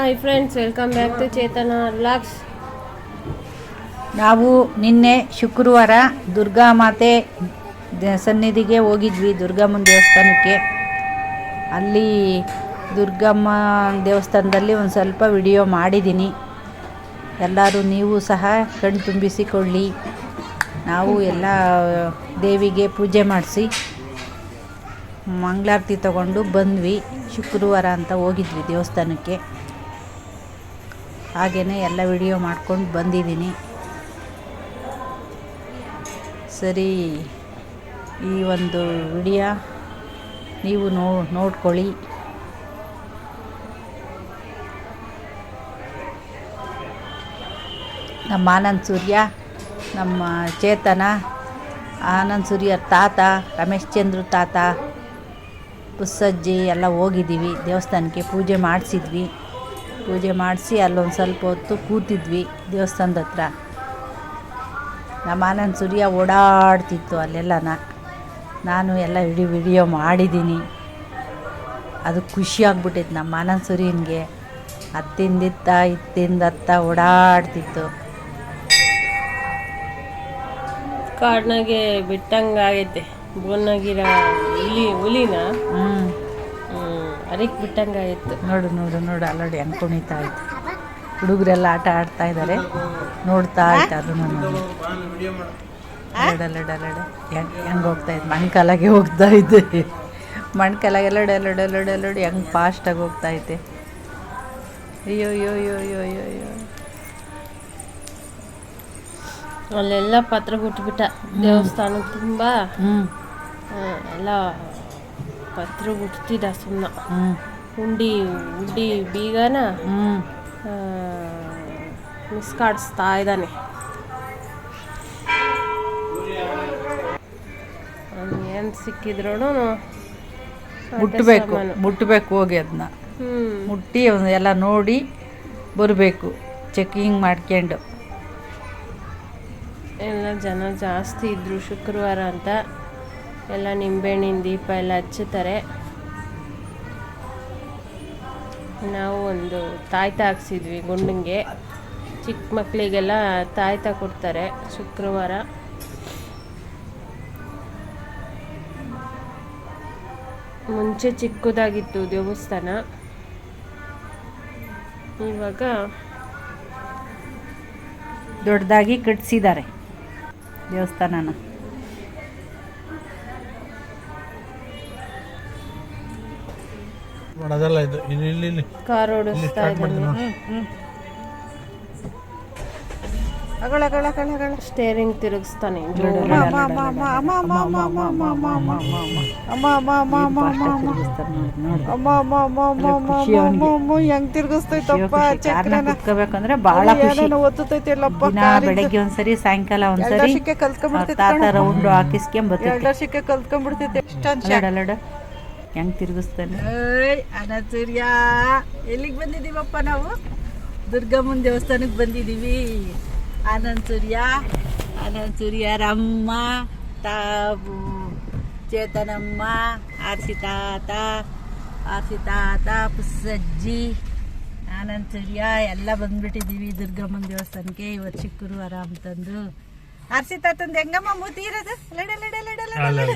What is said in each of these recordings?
Hi friends welcome back to Chetana vlogs ನಾವು ನಿನ್ನೆ ಶುಕ್ರವಾರ ದುರ್ಗಾ ಮಾತೆ ಸನ್ನಿಧಿಗೆ ಹೋಗಿದ್ವಿ, ದುರ್ಗಮ್ಮನ ದೇವಸ್ಥಾನಕ್ಕೆ. ಅಲ್ಲಿ ದುರ್ಗಮ್ಮ ದೇವಸ್ಥಾನದಲ್ಲಿ ಒಂದು ಸ್ವಲ್ಪ ವಿಡಿಯೋ ಮಾಡಿದ್ದೀನಿ ಎಲ್ಲರೂ ನೀವು ಸಹ ಕಣ್ಣು ತುಂಬಿಸಿಕೊಳ್ಳಿ. ನಾವು ಎಲ್ಲ ದೇವಿಗೆ ಪೂಜೆ ಮಾಡಿಸಿ ಮಂಗಳಾರತಿ ತಗೊಂಡು ಬಂದ್ವಿ, ಶುಕ್ರವಾರ ಅಂತ ಹೋಗಿದ್ವಿ ದೇವಸ್ಥಾನಕ್ಕೆ. ಹಾಗೆಯೇ ಎಲ್ಲ ವಿಡಿಯೋ ಮಾಡ್ಕೊಂಡು ಬಂದಿದ್ದೀನಿ. ಸರಿ, ಈ ಒಂದು ವಿಡಿಯೋ ನೀವು ನೋ, ನೋಡ್ಕೊಳ್ಳಿ. ನಮ್ಮ ಆನಂದ್ ಸೂರ್ಯ, ನಮ್ಮ ಚೇತನ, ಆನಂದ್ ಸೂರ್ಯ ತಾತ, ರಮೇಶ್ ಚಂದ್ರ ತಾತ, ಪುಸ್ಸಜ್ಜಿ ಎಲ್ಲ ಹೋಗಿದ್ದೀವಿ, ದೇವಸ್ಥಾನಕ್ಕೆ ಪೂಜೆ ಮಾಡಿಸಿದ್ವಿ. ಪೂಜೆ ಮಾಡಿಸಿ ಅಲ್ಲೊಂದು ಸ್ವಲ್ಪ ಹೊತ್ತು ಕೂತಿದ್ವಿ ದೇವಸ್ಥಾನದ ಹತ್ರ. ನಮ್ಮ ಆನಂದ್ ಸೂರ್ಯ ಓಡಾಡ್ತಿತ್ತು ಅಲ್ಲೆಲ್ಲನ. ನಾನು ಎಲ್ಲ ವಿಡಿ ವಿಡಿಯೋ ಮಾಡಿದ್ದೀನಿ. ಅದು ಖುಷಿ ಆಗ್ಬಿಟ್ಟೈತೆ ನಮ್ಮ ಆನಂದ್ ಸೂರ್ಯನಿಗೆ ಹತ್ತಿಂದಿತ್ತ ಇತ್ತಿಂದತ್ತ ಓಡಾಡ್ತಿತ್ತು. ಕಾಡ್ನಾಗೆ ಬಿಟ್ಟಂಗೆ ಆಗೈತೆ ಬೋನಾಗಿರ ಹುಲಿ ಹುಲಿನ? ಹ್ಞೂ ಅದಕ್ಕೆ ಬಿಟ್ಟಂಗ ಆಗೈತೆ ನೋಡು ನೋಡು ನೋಡು ಅಲ್ಲಡಿ ಹೆಂಗೆ ಕುಣಿತಾ ಐತೆ ಹುಡುಗರೆಲ್ಲ ಆಟ ಆಡ್ತಾ ಇದ್ದಾರೆ ನೋಡ್ತಾ ಇತ್ತು ಅದನ್ನು ಲಡಲಡಲಡ ಹೆಂಗೆ ಹೆಂಗೆ ಹೋಗ್ತಾ ಇತ್ತು ಮಣ್ಕಾಲಾಗೆ ಹೋಗ್ತಾ ಇದ್ದೆ ಮಣ್ಕಾಲಾಗೆ ಲಡ ಲಡ ಲಡ ಲಡ ಹೆಂಗೆ ಫಾಸ್ಟಾಗಿ ಹೋಗ್ತಾ ಐತೆ ಅಯ್ಯೋ ಅಯ್ಯೋ ಅಯ್ಯೋ ಅಯ್ಯೋ ಅಯ್ಯೋ ಅಯ್ಯೋ. ಅಲ್ಲೆಲ್ಲ ಪತ್ರ ಬಿಟ್ಬಿಟ್ಟ. ದೇವಸ್ಥಾನ ತುಂಬ. ಎಲ್ಲ ಪತ್ರ ಹುಟ್ಟಿದ ಸುಮ್ಮನೆ ಹ್ಞೂ ಉಂಡಿ ಉಂಡಿ ಬೀಗನ ಹ್ಞೂ ಮಿಸ್ ಕಾಡಿಸ್ತಾ ಇದ್ದಾನೆ. ಏನು ಸಿಕ್ಕಿದ್ರು ಮುಟ್ಟಬೇಕು ಮುಟ್ಟಬೇಕು ಹೋಗಿ ಅದನ್ನ ಹ್ಞೂ ಮುಟ್ಟಿ ಎಲ್ಲ ನೋಡಿ ಬರಬೇಕು ಚೆಕಿಂಗ್ ಮಾಡ್ಕೊಂಡು. ಎಲ್ಲ ಜನ ಜಾಸ್ತಿ ಇದ್ದರು ಶುಕ್ರವಾರ ಅಂತ. ಎಲ್ಲ ನಿಂಬೆಹಣ್ಣಿನ ದೀಪ ಎಲ್ಲ ಹಚ್ಚುತ್ತಾರೆ. ನಾವು ಒಂದು ತಾಯ್ತ ಹಾಕ್ಸಿದ್ವಿ ಗುಂಡಂಗೆ ಚಿಕ್ಕ ಮಕ್ಕಳಿಗೆಲ್ಲ ತಾಯ್ತ ಕೊಡ್ತಾರೆ ಶುಕ್ರವಾರ. ಮುಂಚೆ ಚಿಕ್ಕದಾಗಿತ್ತು ದೇವಸ್ಥಾನ. ಇವಾಗ ದೊಡ್ಡದಾಗಿ ಕಟ್ಸಿದ್ದಾರೆ ದೇವಸ್ಥಾನನ. ಅದೆಲ್ಲ ಇದು ಇಲ್ಲಿ ಇಲ್ಲಿ ಇಲ್ಲಿ ಕಾರ್ ಓಡಿಸ್ತಾ ಇದ್ದಾನೆ ಸ್ಟೇರಿಂಗ್ ತಿರುಗಿಸ್ತಾನೆ ಹೆಂಗ್ ತಿರ್ಗಿಸ್ತೈತಪ್ಪ ಬಹಳ ಖುಷಿ ಒತ್ತೈತಿಲ್ಲಪ್ಪ ದಿನ ಬೆಳಗ್ಗೆ ಒಂದ್ಸರಿ ಸಾಯಂಕಾಲ ಒಂದ್ಸರಿ ಕಲ್ತ್ಕೊಂಡ್ಬಿಡ್ತೈತಿ ತಾತ ರೌಂಡ್ ಹಾಕಿಸ್ಕೊಂಡ್ ವರ್ಷಕ್ಕೆ ಕಲ್ತ್ಕೊಂಡ್ಬಿಡ್ತೈತಿ ಅಲ್ಲಡ ಹೆಂಗ್ ತಿರುಗಿಸ್ತಾನೆ? ಅನಸೂರ್ಯ. ಎಲ್ಲಿಗೆ ಬಂದಿದ್ದೀವಪ್ಪ ನಾವು? ದುರ್ಗಮ್ಮನ ದೇವಸ್ಥಾನಕ್ಕೆ ಬಂದಿದ್ದೀವಿ. ಆನಂದ್ ಸೂರ್ಯ ಆನಂದ್ ಸೂರ್ಯರಮ್ಮ ತಾಬು ಚೇತನಮ್ಮ ಆರ್ಸಿ ತಾತ ಆರ್ಸಿ ತಾತ ಪುಸ್ಸಜ್ಜಿ ಆನಂದ್ ಸೂರ್ಯ ಎಲ್ಲ ಬಂದ್ಬಿಟ್ಟಿದ್ದೀವಿ ದುರ್ಗಮ್ಮನ ದೇವಸ್ಥಾನಕ್ಕೆ ಇವತ್ತು ಶುಕ್ರವಾರ ತಂದು ಆರ್ಸಿ ತಾತಂದು ಹೆಂಗಮ್ಮ ಮೂತಿ ಇರೋದು? ಲಡ ಲಡ ಲಡ ಲಡ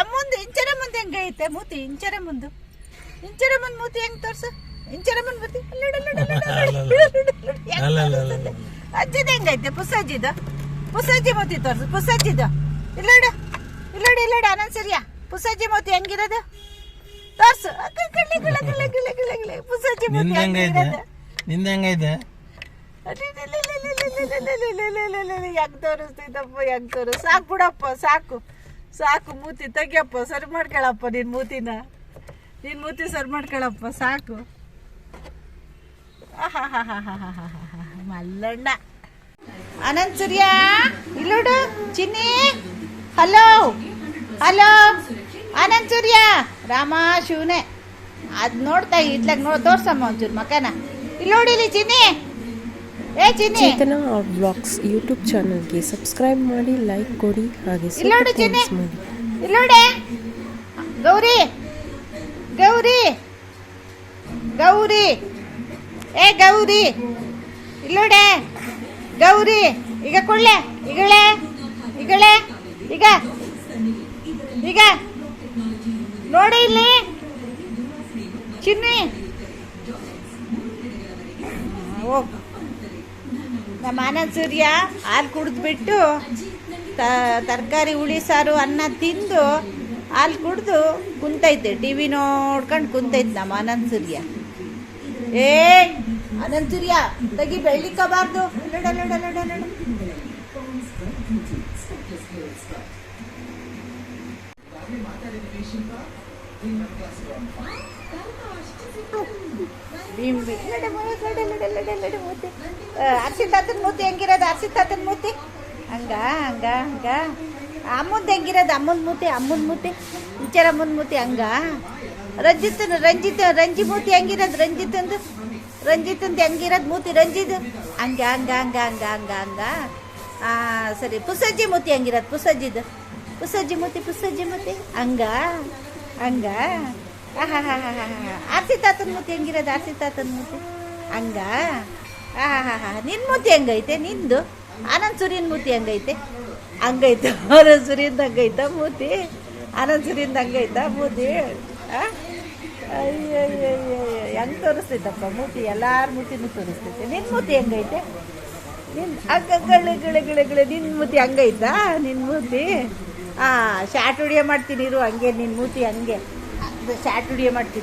ಅಮ್ಮಂದು ಲಡ. ಹೆಂಗೈತೆ ಮೂತಿ ಇಂಚರ ಮುಂದು ಇಂಚರ ಮುಂದ್ ಮೂತಿ ಹೆಂಗ್ ತೋರ್ಸು ಇಂಚರ ಮುಂದ್ ಮೂತಿ ಅಜ್ಜದ ಹೆಂಗೈತೆ ಪುಸಜ್ಜಿದ ಪುಸಜ್ಜಿ ಮೂತಿ ತೋರ್ಸು ಪುಸಜ್ಜಿದ ಇಲ್ಲಡ ಇಲ್ಲಡ ಇಲ್ಲಡ ಅನಂತ ಸರಿಯಾ ಪುಸಜ್ಜಿ ಮೂತಿ ಹೆಂಗಿರೋದು ತೋರ್ಸು ಪುಸಜ್ಜಿ ಮೂತಿ ನಿಂದ ಹೆಂಗೈತೆ ಹೆಂಗಿರೋದು ನಿಂದ ಹೆಂಗೈತೆ ಹೆಂಗ್ ತೋರಿಸ್ತೈತಪ್ಪ ಯಾಕೆ ತೋರು ಸಾಕು ಬಿಡಪ್ಪ ಸಾಕು ಸಾಕು, ಮೂತಿ ತೆಗಿಯಪ್ಪ, ಸರಿ ಮಾಡ್ಕೊಳಪ್ಪ ನಿನ್ ಮೂತಿನ. ನಿನ್ ಮೂತಿ ಸರಿ ಮಾಡ್ಕೊಳಪ್ಪ, ಸಾಕು. ಮಲ್ಲಣ್ಣ. ಅನಂತ್ ಸೂರ್ಯ ಇಲ್ಲೋಡು ಚಿನ್ನಿ. ಹಲೋ ಹಲೋ ಅನಂತ್ ಸೂರ್ಯ, ರಾಮ ಶಿವನೇ ಅದು ನೋಡ್ತಾ ಇದ್ಲಾಗ ನೋಡಿ, ತೋರ್ಸಮ್ಮ ಒಂಚೂರು ಮಕನ. ಇಲ್ಲೋಡಿಲಿ ಚಿನ್ನಿ. ಏ ಅವ್ರ ಚೇತನ ಬ್ಲಾಗ್ಸ್ ಯೂಟ್ಯೂಬ್ ಚಾನಲ್ಗೆ ಸಬ್ಸ್ಕ್ರೈಬ್ ಮಾಡಿ ಲೈಕ್ ಕೊಡಿ ಹಾಗೆ ಚಿನ್ನಿ. ಮಾಡಿ. ಇಲ್ಲಿ ನೋಡೆ. ಗೌರಿ. ಗೌರಿ. ಗೌರಿ. ಏ ಗೌರಿ. ಇಲ್ಲೋಡೆ ಗೌರಿ. ಈಗ ಕೊಳ್ಳೆ ಈಗಳೆ. ಈಗಳೆ. ಈಗ. ಈಗ. ನೋಡಿ ಇಲ್ಲಿ. ಚಿನ್ನಿ. ಹೋಗ್ ನಮ್ಮ ಆನಂದ್ ಸೂರ್ಯ ಹಾಲು ಕುಡಿದ್ಬಿಟ್ಟು ತರಕಾರಿ, ಹುಳಿ, ಸಾರು, ಅನ್ನ ತಿಂದು ಹಾಲು ಕುಡಿದು ಕುಂತೈತೆ. ಟಿ ವಿ ನೋಡ್ಕೊಂಡು ಕುಂತೈತೆ ನಮ್ಮ ಆನಂದ್ ಸೂರ್ಯ. ಏ ಆನಂದ್ ಸೂರ್ಯ, ತೆಗಿ ಬೆಳ್ಳಿಕ್ಕಬಾರ್ದು ಲಡ ನೋಡ ಬಿಂಬಿ ಲಡ ಲಡ ಮೂತಿ. ತಾತನ ಮೂತಿ ಹೆಂಗಿರೋದು? ಅರ್ಸಿತ್ ತಾತನ ಮೂತಿ? ಹಂಗ ಹಂಗ ಹಂಗ. ಅಮ್ಮಂದು ಹೆಂಗಿರೋದು? ಅಮ್ಮನ ಮೂತಿ ಅಮ್ಮನ ಮೂತಿ. ವಿಚಾರ ಅಮ್ಮನ ಮೂತಿ ಹಂಗ. ರಂಜಿತ್ ರಂಜಿತ್, ರಂಜಿ ಮೂತಿ ಹೆಂಗಿರೋದು? ರಂಜಿತಂದು? ರಂಜಿತಂದು ಹೆಂಗಿರೋದು ಮೂತಿ? ರಂಜಿತ್? ಹಂಗ ಹಂಗ ಹಂಗ ಹಂಗ ಹಂಗ ಹಂಗ. ಸರಿ, ಪುಸಜ್ಜಿ ಮೂತಿ ಹೆಂಗಿರೋದು? ಪುಸಜ್ಜಿದು. ಪುಸಜ್ಜಿ ಮೂತಿ ಪುಸಜ್ಜಿ ಮೂತಿ. ಹಂಗ. ಹಂಗ? ಆರ್ಸಿ ತಾತನ ಮೂತಿ ಹೆಂಗಿರೋದು? ಆರ್ಸಿ ತಾತನ ಮೂತಿ. ಹಂಗ? ಆಹಾ ನಿನ್ನ ಮೂತಿ ಹೆಂಗೈತೆ? ನಿಂದು? ಆನಂದ್ ಸೂರ್ಯನ ಮೂತಿ ಹೆಂಗೈತೆ? ಹಂಗೈತೆ. ಆನಂದ್ ಸೂರ್ಯನ್ ಹಂಗೈತ ಮೂತಿ? ಆನಂದ್ ಸೂರ್ಯನ್ ಹಂಗೈತ ಮೂತಿ? ಆ? ಅಯ್ಯಯ್ಯಯ್ಯಯ್ಯ. ಹೆಂಗೆ ತೋರಿಸ್ತೈತಪ್ಪ ಮೂತಿ? ಎಲ್ಲಾರ ಮೂತಿನೂ ತೋರಿಸ್ತೈತೆ. ನಿನ್ನ ಮೂತಿ ಹೆಂಗೈತೆ? ನಿನ್ ಅಕ್ಕ ಗಳೆ ಗಳೆ ಗಳೆ ಗಳೆ ನಿನ್ನ ಮೂತಿ ಹಂಗೈತಾ? ನಿನ್ನ ಮೂತಿ? ಆ ಸ್ಯಾಟರ್ಡೇ ವಿಡಿಯೋ ಮಾಡ್ತೀನಿ ಇರು ಹಂಗೆ ನಿನ್ನ ಮೂತಿ ಹಂಗೆ. ಶಾರ್ಟ್ ವಿಡಿಯೋ ಮಾಡ್ತೀನಿ.